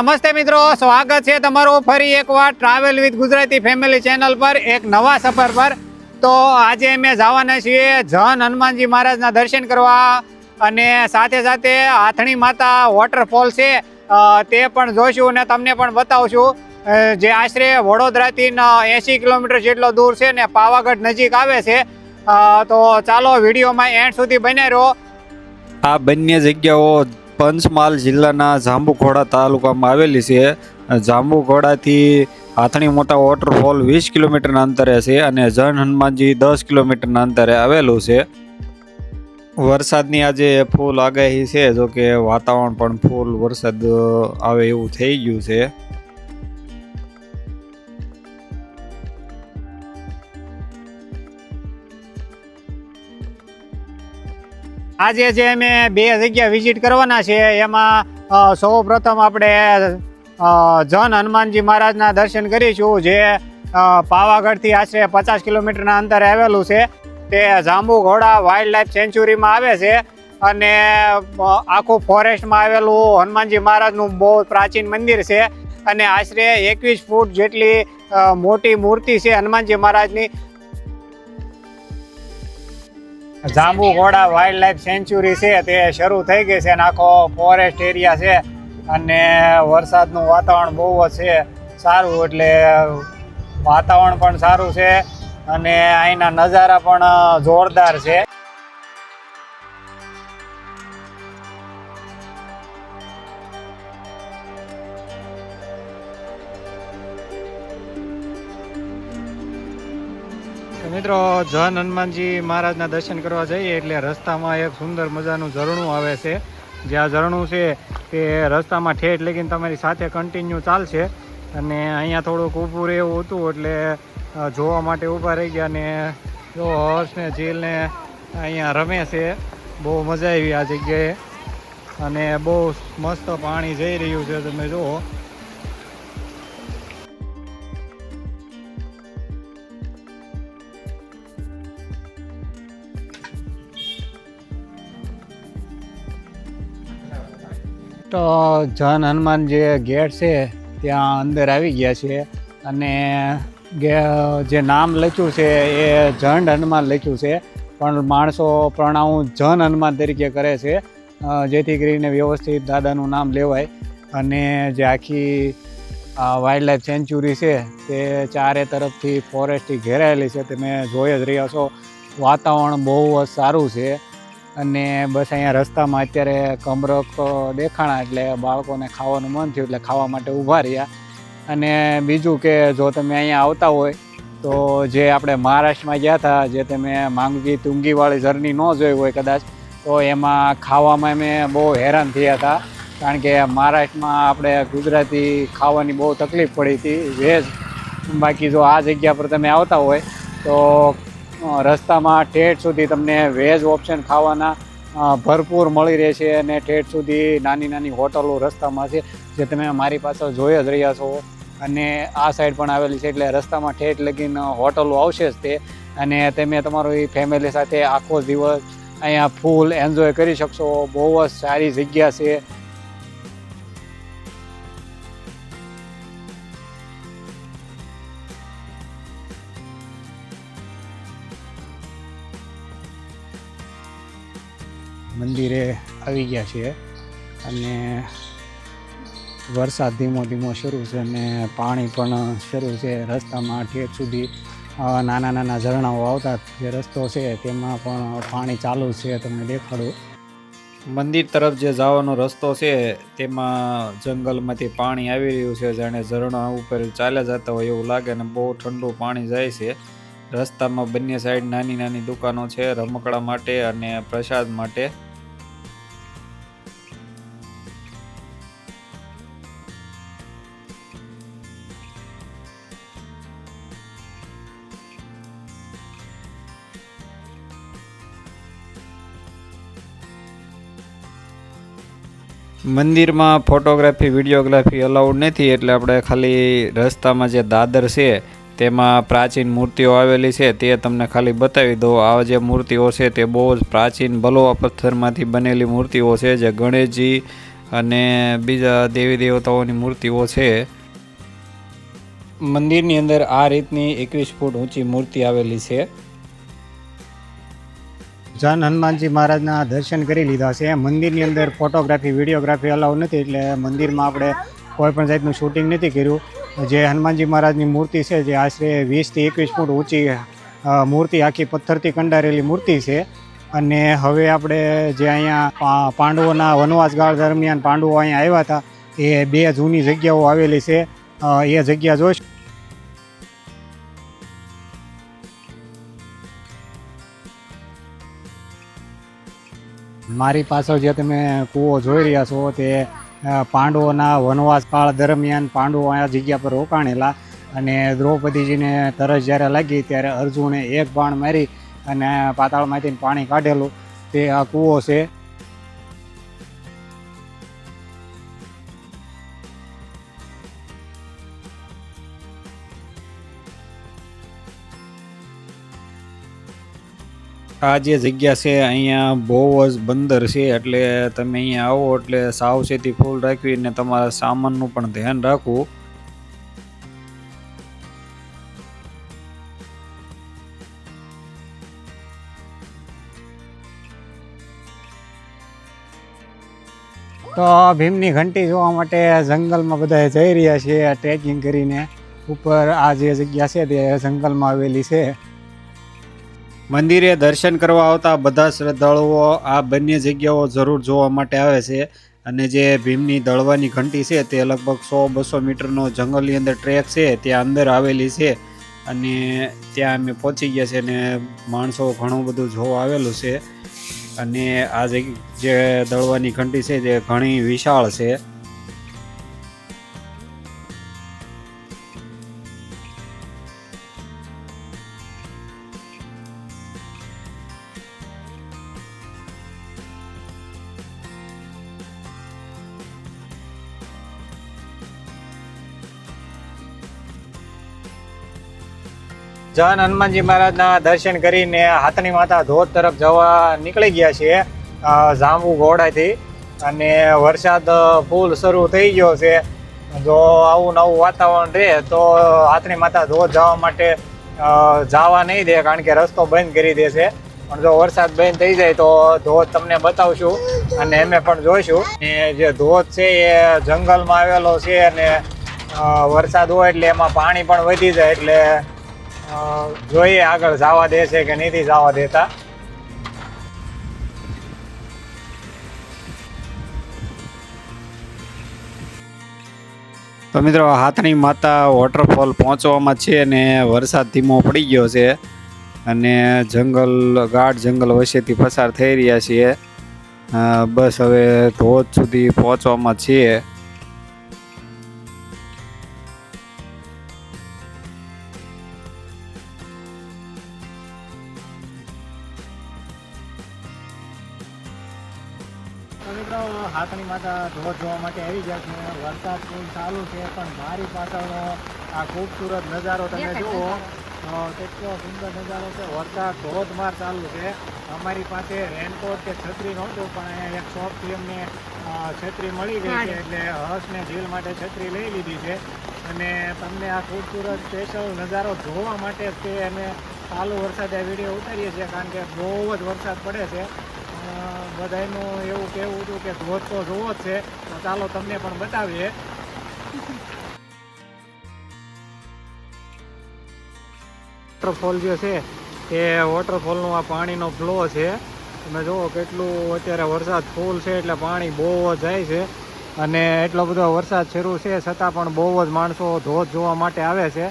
નમસ્તે મિત્રો, સ્વાગત છે તમારું ફરી એકવાર travel with Gujarati family channel પર, એક નવા સફર પર. તો આજે અમે જવાના છીએ જન હનુમાનજી મહારાજના દર્શન કરવા અને સાથે સાથે હાથણી માતા વોટરફોલ છે તે પણ જોઈશું અને તમને પણ બતાવશું. જે આશરે વડોદરાથી એંસી કિલોમીટર જેટલો દૂર છે ને પાવાગઢ નજીક આવે છે. તો ચાલો વિડીયોમાં એન્ડ સુધી બને રહો. આ બંને જગ્યાઓ પંચમહાલ જિલ્લાના જાંબુઘોડા તાલુકામાં આવેલી છે. જાંબુઘોડાથી હાથણી મોટા વોટરફોલ વીસ કિલોમીટરના અંતરે છે અને જન હનુમાનજી દસ કિલોમીટરના અંતરે આવેલું છે. વરસાદની આજે ફૂલ આગાહી છે જો કે વાતાવરણ પણ ફૂલ વરસાદ આવે એવું થઈ ગયું છે. આજે જે અમે બે જગ્યા વિઝિટ કરવાના છે, એમાં સૌપ્રથમ આપણે જન હનુમાનજી મહારાજના દર્શન કરીશું, જે પાવાગઢથી આશરે પચાસ કિલોમીટરના અંતરે આવેલું છે. તે જાંબુઘોડા વાઇલ્ડ લાઈફ સેન્ચુરીમાં આવે છે અને આખું ફોરેસ્ટમાં આવેલું હનુમાનજી મહારાજનું બહુ પ્રાચીન મંદિર છે. અને આશરે એકવીસ ફૂટ જેટલી મોટી મૂર્તિ છે હનુમાનજી મહારાજની. જાંબુઘોડા વાઇલ્ડ લાઈફ સેન્ચુરી છે, તે શરૂ થઈ ગઈ છે અને આખો ફોરેસ્ટ એરિયા છે. અને વરસાદનું વાતાવરણ બહુ જ છે, સારું એટલે વાતાવરણ પણ સારું છે. અને અહીંના નજારા પણ જોરદાર છે. મિત્રો, જન હનુમાનજી મહારાજના દર્શન કરવા જઈએ એટલે રસ્તામાં એક સુંદર મજાનું ઝરણું આવે છે. જે આ ઝરણું છે તે રસ્તામાં ઠેઠ લગીને તમારી સાથે કન્ટિન્યુ ચાલશે. અને અહીંયા થોડુંક ઊભું રહેવું હતું એટલે જોવા માટે ઊભા રહી ગયા ને જો હર્ષ ને જીલ અહીંયા રમે છે. બહુ મજા આવી આ જગ્યાએ. અને બહુ મસ્ત પાણી જઈ રહ્યું છે તમે જુઓ. તો જન હનુમાન જે ગેટ છે, ત્યાં અંદર આવી ગયા છે. અને જે નામ લખ્યું છે, એ જંડ હનુમાન લખ્યું છે. પણ માણસો પ્રણામ જન હનુમાન તરીકે કરે છે. જેથી કરીને વ્યવસ્થિત દાદાનું નામ લેવાય. અને જે આખી વાઇલ્ડ લાઈફ સેન્ચુરી છે, તે ચારે તરફથી ફોરેસ્ટથી ઘેરાયેલી છે. તમે જોઈ જ રહ્યા છો. વાતાવરણ બહુ જ સારું છે. અને બસ અહીંયા રસ્તામાં અત્યારે કમરક દેખાણા એટલે બાળકોને ખાવાનું મન થયું એટલે ખાવા માટે ઊભા રહ્યા. અને બીજું કે જો તમે અહીંયા આવતા હોય, તો જે આપણે મહારાષ્ટ્રમાં ગયા હતા, જે તમે માંગી તુંગીવાળી જર્ની ન જોઈ હોય કદાચ, તો એમાં ખાવામાં અમે બહુ હેરાન થયા હતા. કારણ કે મહારાષ્ટ્રમાં આપણે ગુજરાતી ખાવાની બહુ તકલીફ પડી હતી, વેજ. બાકી જો આ જગ્યા પર તમે આવતા હોય, તો રસ્તામાં ઠેઠ સુધી તમને વેજ ઓપ્શન ખાવાના ભરપૂર મળી રહેશે અને ઠેઠ સુધી નાની નાની હોટલો રસ્તામાં છે, જે તમે મારી પાસે જોઈ જ રહ્યા છો. અને આ સાઈડ પણ આવેલી છે, એટલે રસ્તામાં ઠેઠ લગીને હોટલો આવશે જ તે. અને તમે તમારું ફેમિલી સાથે આખો દિવસ અહીંયા ફૂલ એન્જોય કરી શકશો. બહુ જ સારી જગ્યા છે. મંદિરે આવી ગયા છીએ અને વરસાદ ધીમો ધીમો શરૂ છે અને પાણી પણ શરૂ છે. રસ્તામાં ઠેઠ સુધી નાના નાના ઝરણાઓ આવતા જે રસ્તો છે તેમાં પણ પાણી ચાલુ છે તમને દેખાડું. મંદિર તરફ જે જવાનો રસ્તો છે તેમાં જંગલમાંથી પાણી આવી રહ્યું છે. જાણે ઝરણા ઉપર ચાલ્યા જતા હોય એવું લાગે અને બહુ ઠંડુ પાણી જાય છે. રસ્તામાં બંને સાઈડ નાની નાની દુકાનો છે રમકડા માટે અને પ્રસાદ માટે. મંદિરમાં ફોટોગ્રાફી, વિડીયોગ્રાફી અલાઉડ નથી એટલે આપણે ખાલી રસ્તામાં જે દાદર છે, તેમાં પ્રાચીન મૂર્તિઓ આવેલી છે, તે તમને ખાલી બતાવી દો આ જે મૂર્તિઓ છે, તે બહુ જ પ્રાચીન બલોવા પથ્થરમાંથી બનેલી મૂર્તિઓ છે, જે ગણેશજી અને બીજા દેવી દેવતાઓની મૂર્તિઓ છે. મંદિરની અંદર આ રીતની એકવીસ ફૂટ ઊંચી મૂર્તિ આવેલી છે. જન હનુમાનજી મહારાજના દર્શન કરી લીધા છે. મંદિરની અંદર ફોટોગ્રાફી વિડીયોગ્રાફી અલાઉ નથી એટલે મંદિરમાં આપણે કોઈ પણ જાતનું શૂટિંગ નથી કર્યું. જે હનુમાનજી મહારાજની મૂર્તિ છે, જે આશરે વીસથી એકવીસ ફૂટ ઊંચી મૂર્તિ, આખી પથ્થરથી કંડારેલી મૂર્તિ છે. અને હવે આપણે જે અહીંયા પાંડવોના વનવાસગાળ દરમિયાન પાંડવો અહીંયા આવ્યા હતા, એ બે જૂની જગ્યાઓ આવેલી છે. એ જગ્યા જોઈશું. મારી પાછળ જે તમે કૂવો જોઈ રહ્યા છો તે પાંડવોના વનવાસ કાળ દરમિયાન પાંડવો આ જગ્યા પર રોકાણેલા અને દ્રૌપદીજીને તરસ જ્યારે લાગી ત્યારે અર્જુને એક બાણ મારી અને પાતાળમાંથી પાણી કાઢેલું. તે આ કૂવો છે. આ જે જગ્યા છે, અહીંયા બહુ જ બંદર છે, એટલે તમે અહીંયા આવો, એટલે સાવચેતી ફૂલ રાખવી અને તમારા સામાનનું પણ ધ્યાન રાખવું. તો ભીમની ઘંટી જોવા માટે જંગલમાં બધા જઈ રહ્યા છે ટ્રેકિંગ કરીને. ઉપર આ જે જગ્યા છે તે જંગલમાં આવેલી છે. મંદિરે દર્શન કરવા આવતા બધા શ્રદ્ધાળુઓ આ બંને જગ્યાઓ જરૂર જોવા માટે આવે છે. અને જે ભીમની દળવાની ઘંટી છે તે લગભગ સો બસો મીટરનો જંગલની અંદર ટ્રેક છે, ત્યાં અંદર આવેલી છે. અને ત્યાં અમે પહોંચી ગયા છે અને માણસો ઘણું બધું જોવા આવેલું છે. અને આ જે દળવાની ઘંટી છે તે ઘણી વિશાળ છે. જન હનુમાનજી મહારાજના દર્શન કરીને હાથની માતા ધોધ તરફ જવા નીકળી ગયા છીએ જાંબુ ઘોડાથી. અને વરસાદ ફૂલ શરૂ થઈ ગયો છે. જો આવું નવું વાતાવરણ રહે તો હાથની માતા ધોધ જવા માટે જવા નહીં દે કારણ કે રસ્તો બંધ કરી દેશે પણ જો વરસાદ બંધ થઈ જાય તો ધોધ તમને બતાવશું અને અમે પણ જોઈશું. ને જે ધોધ છે એ જંગલમાં આવેલો છે અને વરસાદ હોય એટલે એમાં પાણી પણ વધી જાય એટલે જોઈએ આગળ જવા દે છે કે નથી જવા દેતા. તો મિત્રો હાથની માતા વોટરફોલ પહોંચવામાં છે અને વરસાદ ધીમો પડી ગયો છે અને જંગલ, ગાઢ જંગલ વચ્ચેથી પસાર થઈ રહ્યા છીએ. બસ હવે ધોધ સુધી પહોંચવામાં છીએ. માટે આવી ગયા છે. વરસાદ ફૂલ ચાલુ છે પણ મારી પાછળનો આ ખૂબસૂરત નજારો તમે જુઓ. કેટલો સુંદર નજારો છે. વરસાદ ધોધમાર ચાલુ છે. અમારી પાસે રેનકોટ કે છત્રી નહોતું પણ અહીંયા એક શોપથી અમને છત્રી મળી ગઈ છે. એટલે હર્ષને ઝીલ માટે છત્રી લઈ લીધી છે. અને તમને આ ખૂબસૂરત સ્પેશિયલ નજારો જોવા માટે તે અમે ચાલુ વરસાદે વીડિયો ઉતારીએ છીએ કારણ કે બહુ જ વરસાદ પડે છે. અ, બધાયનું એવું કહેવું હતું કે ધોધ તો જોવો જ છે તો ચાલો તમને પણ બતાવીએ. વોટરફોલ જે છે એ વોટરફોલનો આ પાણીનો ફ્લો છે. તમે જુઓ કેટલું અત્યારે વરસાદ ફૂલ છે એટલે પાણી બહુ જ જાય છે. અને એટલો બધો વરસાદ શરૂ છે છતાં પણ બહુ જ માણસો ધોધ જોવા માટે આવે છે.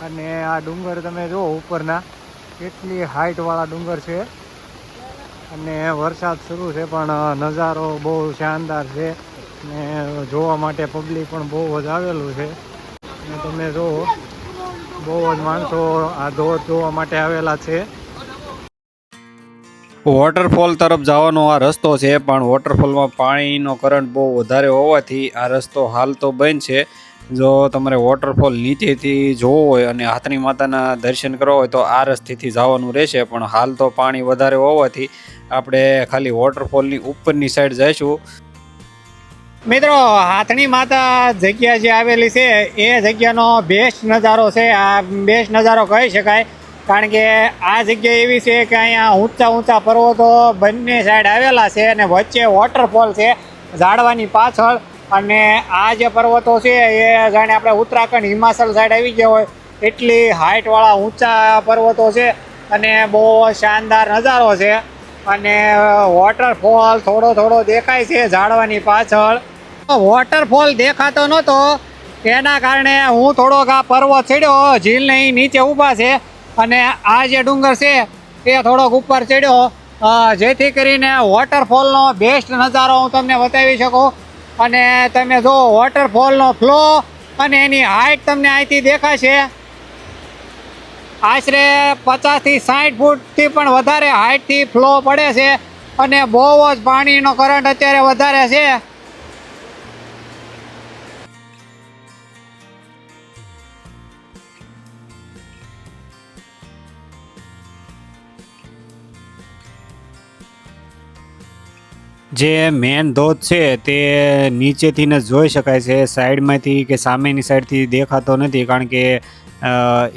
અને આ ડુંગર તમે જુઓ ઉપરના કેટલી હાઇટવાળા ડુંગર છે. અને વરસાદ શરૂ છે, પણ નજારો બહુ શાનદાર છે. ને જોવા માટે પબ્લિક પણ બહુ જ આવેલું છે. અને તમે જુઓ બહુ જ માણસો આ ધોધ જોવા માટે આવેલા છે. વોટરફોલ તરફ જવાનો આ રસ્તો છે, પણ વોટરફોલમાં પાણીનો કરંટ બહુ વધારે હોવાથી આ રસ્તો હાલ તો બંધ છે. જો તમારે વોટરફોલ નીચેથી જોવો હોય અને હાથની માતાના દર્શન કરવા હોય તો આ રસ્તેથી જવાનું રહેશે. પણ હાલ તો પાણી વધારે હોવાથી આપણે ખાલી વોટરફોલની ઉપરની સાઈડ જઈશું. મિત્રો હાથણી માતા જગ્યા જે આવેલી છે, એ જગ્યાનો બેસ્ટ નજારો છે. આ બેસ્ટ નજારો કહી શકાય. કારણ કે આ જગ્યા એવી છે કે અહીંયા ઊંચા ઊંચા પર્વતો બંને સાઈડ આવેલા છે અને વચ્ચે વોટરફોલ છે ઝાડવાની પાછળ. અને આ જે પર્વતો છે, એ જાણે આપણે ઉત્તરાખંડ હિમાચલ સાઈડ આવી ગયા હોય, એટલી હાઇટવાળા ઊંચા પર્વતો છે અને બહુ શાનદાર નજારો છે. અને વોટરફોલ થોડો થોડો દેખાય છે ઝાડવાની પાછળ. વોટરફોલ દેખાતો નહોતો. એના કારણે હું થોડોક આ પર્વત ચડ્યો ઝીલ નહીં નીચે ઊભા છે અને આ જે ડુંગર છે, એ થોડોક ઉપર ચડ્યો. જેથી કરીને વોટરફોલનો બેસ્ટ નજારો હું તમને બતાવી શકું. અને તમે જો વોટરફોલનો ફ્લો અને એની હાઇટ તમને અહીંથી દેખાશે. આશરે પચાસથી સાઠ ફૂટથી પણ વધારે હાઇટથી ફ્લો પડે છે. અને બહુ જ પાણીનો કરંટ અત્યારે વધારે છે. જે મેન ધોધ છે તે નીચેથી ને જોઈ શકાય છે, સાઈડમાંથી કે સામેની સાઈડથી દેખાતો નથી કારણ કે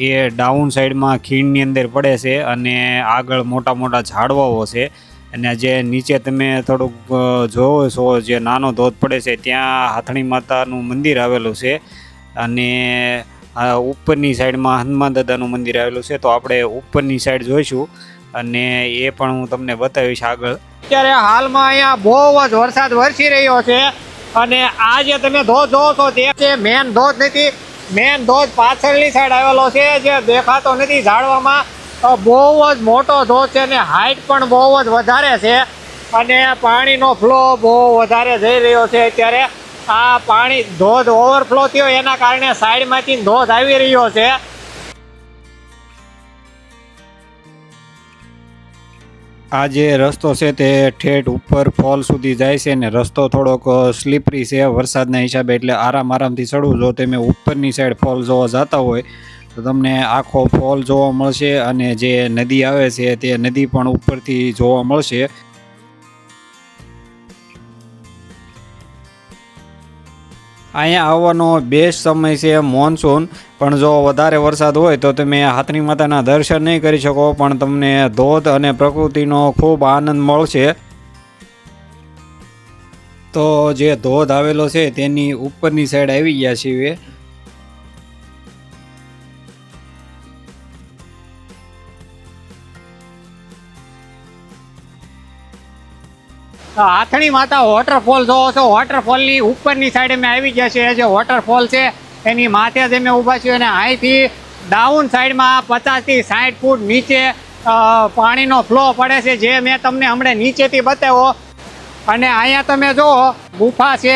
એ ડાઉન સાઈડમાં ખીણની અંદર પડે છે અને આગળ મોટા મોટા ઝાડવાઓ છે. અને જે નીચે તમે થોડુંક જોવો છો જે નાનો ધોધ પડે છે ત્યાં હાથણી માતાનું મંદિર આવેલું છે. અને ઉપરની સાઈડમાં હનુમાન દાદાનું મંદિર આવેલું છે. તો આપણે ઉપરની સાઈડ જોઈશું અને એ પણ હું તમને બતાવીશ આગળ. અત્યારે હાલમાં અહીંયા બહુ જ વરસાદ વરસી રહ્યો છે. અને આ જે તમે ધોધ જોવો છો તે છે મેન ધોધ નથી, મેન ધોધ પાછળની સાઈડ આવેલો છે. જે દેખાતો નથી ઝાડવામાં. બહુ જ મોટો ધોધ છે અને હાઈટ પણ બહુ જ વધારે છે. અને પાણીનો ફ્લો બહુ વધારે જઈ રહ્યો છે અત્યારે. આ પાણી ધોધ ઓવરફ્લો થયો એના કારણે સાઈડમાંથી ધોધ આવી રહ્યો છે. આ જે રસ્તો છે તે ઠેઠ ઉપર ફોલ સુધી જાય છે ને રસ્તો થોડોક સ્લીપરી છે વરસાદના હિસાબે એટલે આરામ આરામથી ચડવું. જો તમે ઉપરની સાઈડ ફોલ જોવા જતા હોય, તો તમને આખો ફોલ જોવા મળશે અને જે નદી આવે છે તે નદી પણ ઉપરથી જોવા મળશે. અહીંયા આવવાનો બેસ્ટ સમય છે મોન્સૂન. પણ જો વધારે વરસાદ હોય તો તમે હાથની માતાના દર્શન નહીં કરી શકો, પણ તમને ધોધ અને પ્રકૃતિનો ખૂબ આનંદ મળશે. તો જે ધોધ આવેલો છે તેની ઉપરની સાઈડ આવી ગયા છીએ. હાથણી માતા વોટરફોલ જોવો છો? વોટરફોલની ઉપરની સાઈડે અમે આવી ગયા છે જે વોટરફોલ છે, એની માથે જ અમે ઊભા છીએ અને અહીંથી ડાઉન સાઈડમાં પચાસથી સાઠ ફૂટ નીચે પાણીનો ફ્લો પડે છે, જે મેં તમને હમણાં નીચેથી બતાવ્યો. અને અહીંયા તમે જુઓ ગુફા છે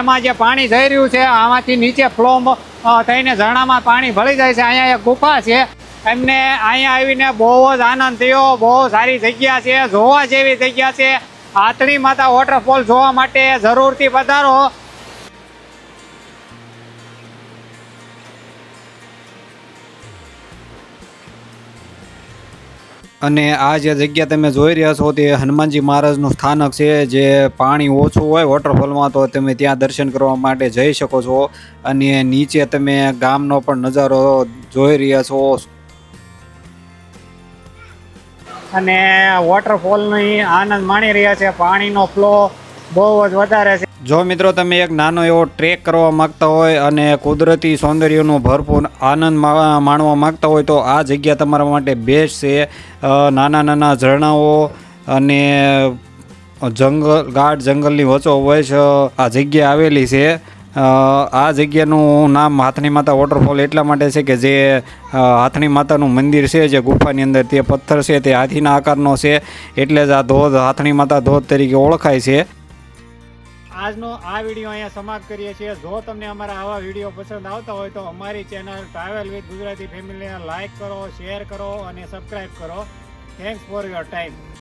એમાં જે પાણી જઈ રહ્યું છે, આમાંથી નીચે ફ્લો થઈને ઝરણામાં પાણી ભળી જાય છે. અહીંયા એક ગુફા છે. એમને અહીંયા આવીને બહુ જ આનંદ થયો, બહુ સારી જગ્યા છે, જોવા જેવી જગ્યા છે. હાથણી માતા વોટરફોલ જોવા માટે જરૂરથી પધારો. અને આ જે જગ્યા તમે જોઈ રહ્યા છો તે હનુમાનજી મહારાજનું સ્થાનક છે, જે પાણી ઓછું હોય વોટરફોલમાં તો તમે ત્યાં દર્શન કરવા માટે જઈ શકો છો. અને નીચે તમે ગામનો પણ નજારો જોઈ રહ્યા છો. અને વોટરફોલની આનંદ માણી રહ્યા છે. પાણીનો ફ્લો બહુ જ વધારે છે. જો મિત્રો તમે એક નાનો એવો ટ્રેક કરવા માંગતા હોય અને કુદરતી સૌંદર્યનો ભરપૂર આનંદ માણવા માંગતા હોય તો આ જગ્યા તમારા માટે બેસ્ટ છે. નાના નાના ઝરણાઓ અને જંગલ, ગાઢ જંગલની વચ્ચોવચ આ જગ્યા આવેલી છે. આ જગ્યાનું નામ હાથણી માતા વોટરફોલ એટલા માટે છે કે જે હાથણી માતાનું મંદિર છે, જે ગુફાની અંદર તે પથ્થર છે, તે હાથીના આકારનો છે, એટલે જ આ ધોધ હાથણી માતા ધોધ તરીકે ઓળખાય છે. આજનો આ વીડિયો અહીંયા સમાપ્ત કરીએ છીએ. જો તમને અમારા આવા વીડિયો પસંદ આવતા હોય તો અમારી ચેનલ ટ્રાવેલ વિથ ગુજરાતી ફેમિલીને લાઇક કરો, શેર કરો અને સબસ્ક્રાઈબ કરો. Thanks for your time